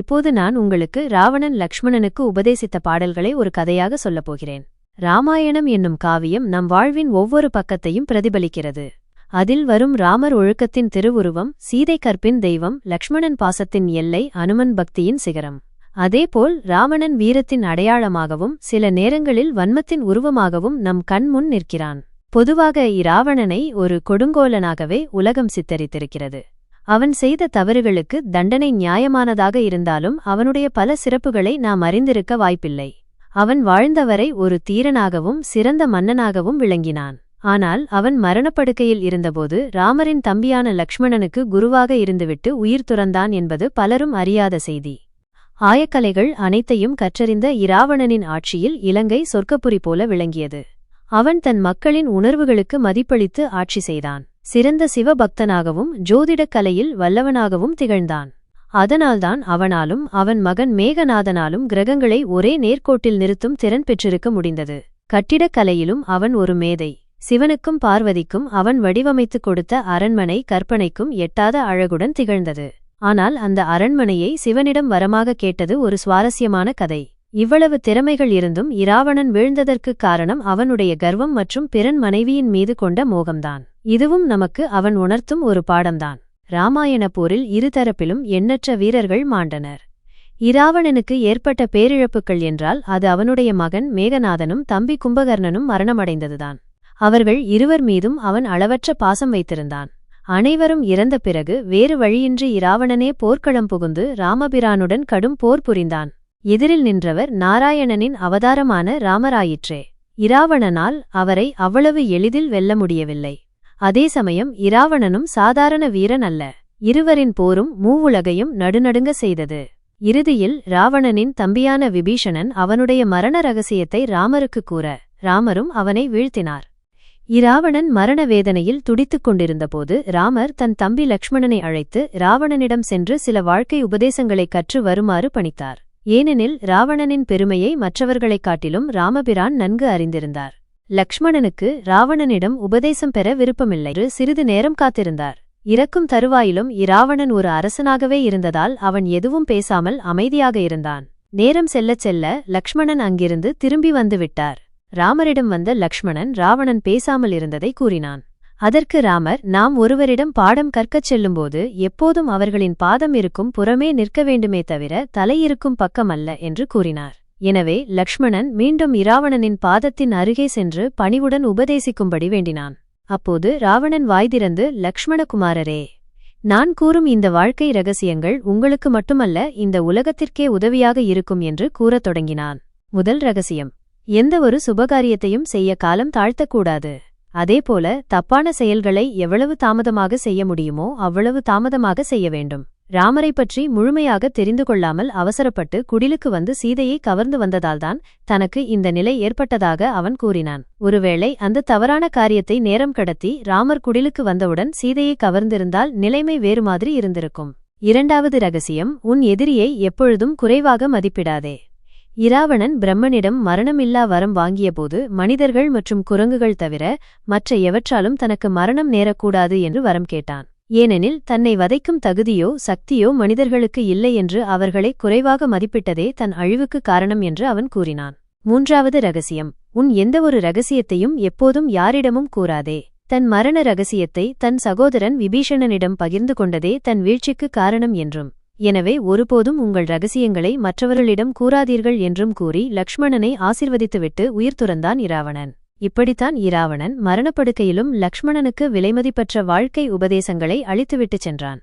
இப்போது நான் உங்களுக்கு ராவணன் லக்ஷ்மணனுக்கு உபதேசித்த பாடல்களை ஒரு கதையாக சொல்லப் போகிறேன். ராமாயணம் என்னும் காவியம் நம் வாழ்வின் ஒவ்வொரு பக்கத்தையும் பிரதிபலிக்கிறது. அதில் வரும் ராமர் ஒழுக்கத்தின் திருவுருவம் சீதை கற்பின் தெய்வம் லக்ஷ்மணன் பாசத்தின் எல்லை அனுமன் பக்தியின் சிகரம். அதேபோல் ராவணன் வீரத்தின் அடையாளமாகவும் சில நேரங்களில் வன்மத்தின் உருவமாகவும் நம் கண்முன் நிற்கிறான். பொதுவாக இராவணனை ஒரு கொடுங்கோலனாகவே உலகம் சித்தரித்திருக்கிறது. அவன் செய்த தவறுகளுக்கு தண்டனை நியாயமானதாக இருந்தாலும் அவனுடைய பல சிறப்புகளை நாம் அறிந்திருக்க வாய்ப்பில்லை. அவன் வாழ்ந்தவரை ஒரு தீரனாகவும் சிறந்த மன்னனாகவும் விளங்கினான். ஆனால் அவன் மரணப்படுக்கையில் இருந்தபோது ராமரின் தம்பியான லக்ஷ்மணனுக்கு குருவாக இருந்துவிட்டு உயிர் துறந்தான் என்பது பலரும் அறியாத செய்தி. ஆயக்கலைகள் அனைத்தையும் கற்றறிந்த இராவணனின் ஆட்சியில் இலங்கை சொர்க்கப்புரி போல விளங்கியது. அவன் தன் மக்களின் உணர்வுகளுக்கு மதிப்பளித்து ஆட்சி செய்தான். சிறந்த சிவபக்தனாகவும் ஜோதிடக் கலையில் வல்லவனாகவும் திகழ்ந்தான். அதனால்தான் அவனாலும் அவன் மகன் மேகநாதனாலும் கிரகங்களை ஒரே நேர்கோட்டில் நிறுத்தும் திறன் பெற்றிருக்க முடிந்தது. கட்டிடக்கலையிலும் அவன் ஒரு மேதை. சிவனுக்கும் பார்வதிக்கும் அவன் வடிவமைத்துக் கொடுத்த அரண்மனை கற்பனைக்கும் எட்டாத அழகுடன் திகழ்ந்தது. ஆனால் அந்த அரண்மனையை சிவனிடம் வரமாக கேட்டது ஒரு சுவாரஸ்யமான கதை. இவ்வளவு திறமைகள் இருந்தும் இராவணன் விழுந்ததற்குக் காரணம் அவனுடைய கர்வம் மற்றும் பிறன் மனைவியின் மீது கொண்ட மோகம்தான். இதுவும் நமக்கு அவன் உணர்த்தும் ஒரு பாடம்தான். இராமாயண போரில் இருதரப்பிலும் எண்ணற்ற வீரர்கள் மாண்டனர். இராவணனுக்கு ஏற்பட்ட பேரிழப்புகள் என்றால் அது அவனுடைய மகன் மேகநாதனும் தம்பி கும்பகர்ணனும் மரணமடைந்ததுதான். அவர்கள் இருவர் மீதும் அவன் அளவற்ற பாசம் வைத்திருந்தான். அனைவரும் இறந்த பிறகு வேறு வழியின்றி இராவணனே போர்க்களம் புகுந்து ராமபிரானுடன் கடும் போர் புரிந்தான். எதிரில் நின்றவர் நாராயணனின் அவதாரமான ராமராயிற்றே. இராவணனால் அவரை அவ்வளவு எளிதில் வெல்ல முடியவில்லை. அதே சமயம் இராவணனும் சாதாரண வீரன் அல்ல. இருவரின் போரும் மூவுலகையும் நடுநடுங்க செய்தது. இறுதியில் ராவணனின் தம்பியான விபீஷணன் அவனுடைய மரண ரகசியத்தை ராமருக்கு கூற ராமரும் அவனை வீழ்த்தினார். இராவணன் மரண வேதனையில் துடித்துக் கொண்டிருந்தபோது ராமர் தன் தம்பி லக்ஷ்மணனை அழைத்து ராவணனிடம் சென்று சில வாழ்க்கை உபதேசங்களைக் கற்று வருமாறு பணித்தார். ஏனெனில் ராவணனின் பெருமையை மற்றவர்களைக் காட்டிலும் ராமபிரான் நன்கு அறிந்திருந்தார். லக்ஷ்மணனுக்கு ராவணனிடம் உபதேசம் பெற விருப்பமில்லை. என்று சிறிது நேரம் காத்திருந்தார். இறக்கும் தருவாயிலும் இராவணன் ஒரு அரசனாகவே இருந்ததால் அவன் எதுவும் பேசாமல் அமைதியாக இருந்தான். நேரம் செல்லச் செல்ல லக்ஷ்மணன் அங்கிருந்து திரும்பி வந்துவிட்டார் ராமரிடம் வந்த லக்ஷ்மணன் ராவணன் பேசாமல் இருந்ததை கூறினான். அதற்கு ராமர் நாம் ஒருவரிடம் பாடம் கற்கச் செல்லும்போது எப்போதும் அவர்களின் பாதம் இருக்கும் புறமே நிற்க வேண்டுமே தவிர தலையிருக்கும் பக்கமல்ல பக்கம் அல்ல என்று கூறினார். எனவே லக்ஷ்மணன் மீண்டும் இராவணனின் பாதத்தின் அருகே சென்று பணிவுடன் உபதேசிக்கும்படி வேண்டினான். அப்போது ராவணன் வாய்திறந்து லக்ஷ்மணகுமாரரே நான் கூறும் இந்த வாழ்க்கை ரகசியங்கள் உங்களுக்கு மட்டுமல்ல இந்த உலகத்திற்கே உதவியாக இருக்கும் என்று கூறத் தொடங்கினான். முதல் ரகசியம் எந்த ஒரு சுபகாரியத்தையும் செய்ய காலம் தாழ்த்தக்கூடாது. அதேபோல தப்பான செயல்களை எவ்வளவு தாமதமாக செய்ய முடியுமோ அவ்வளவு தாமதமாக செய்ய வேண்டும். ராமரை பற்றி முழுமையாக தெரிந்து கொள்ளாமல் அவசரப்பட்டு குடிலுக்கு வந்து சீதையை கவர்ந்து வந்ததால்தான் தனக்கு இந்த நிலை ஏற்பட்டதாக அவன் கூறினான். ஒருவேளை அந்த தவறான காரியத்தை நேரம் கடத்தி ராமர் குடிலுக்கு வந்தவுடன் சீதையை கவர்ந்திருந்தால் நிலைமை வேறு மாதிரி இருந்திருக்கும். இரண்டாவது ரகசியம் உன் எதிரியை எப்பொழுதும் குறைவாக மதிப்பிடாதே. இராவணன் பிரம்மனிடம் மரணமில்லா வரம் வாங்கியபோது மனிதர்கள் மற்றும் குரங்குகள் தவிர மற்ற எவற்றாலும் தனக்கு மரணம் நேரக்கூடாது என்று வரம் கேட்டான். ஏனெனில் தன்னை வதைக்கும் தகுதியோ சக்தியோ மனிதர்களுக்கு இல்லை என்று அவர்களை குறைவாக மதிப்பிட்டதே தன் அழிவுக்கு காரணம் என்று அவன் கூறினான். மூன்றாவது ரகசியம். உன் எந்தவொரு ரகசியத்தையும் எப்போதும் யாரிடமும் கூறாதே. தன் மரண ரகசியத்தை தன் சகோதரன் விபீஷணனிடம் பகிர்ந்து கொண்டதே தன் வீழ்ச்சிக்கு காரணம் என்றும். எனவே ஒருபோதும் உங்கள் ரகசியங்களை மற்றவர்களிடம் கூறாதீர்கள் என்றும் கூறி லக்ஷ்மணனை ஆசிர்வதித்துவிட்டு உயிர் துறந்தான் இராவணன். இப்படித்தான் இராவணன் மரணப்படுக்கையிலும் லக்ஷ்மணனுக்கு விலைமதிப்பற்ற வாழ்க்கை உபதேசங்களை அளித்துவிட்டுச் சென்றான்.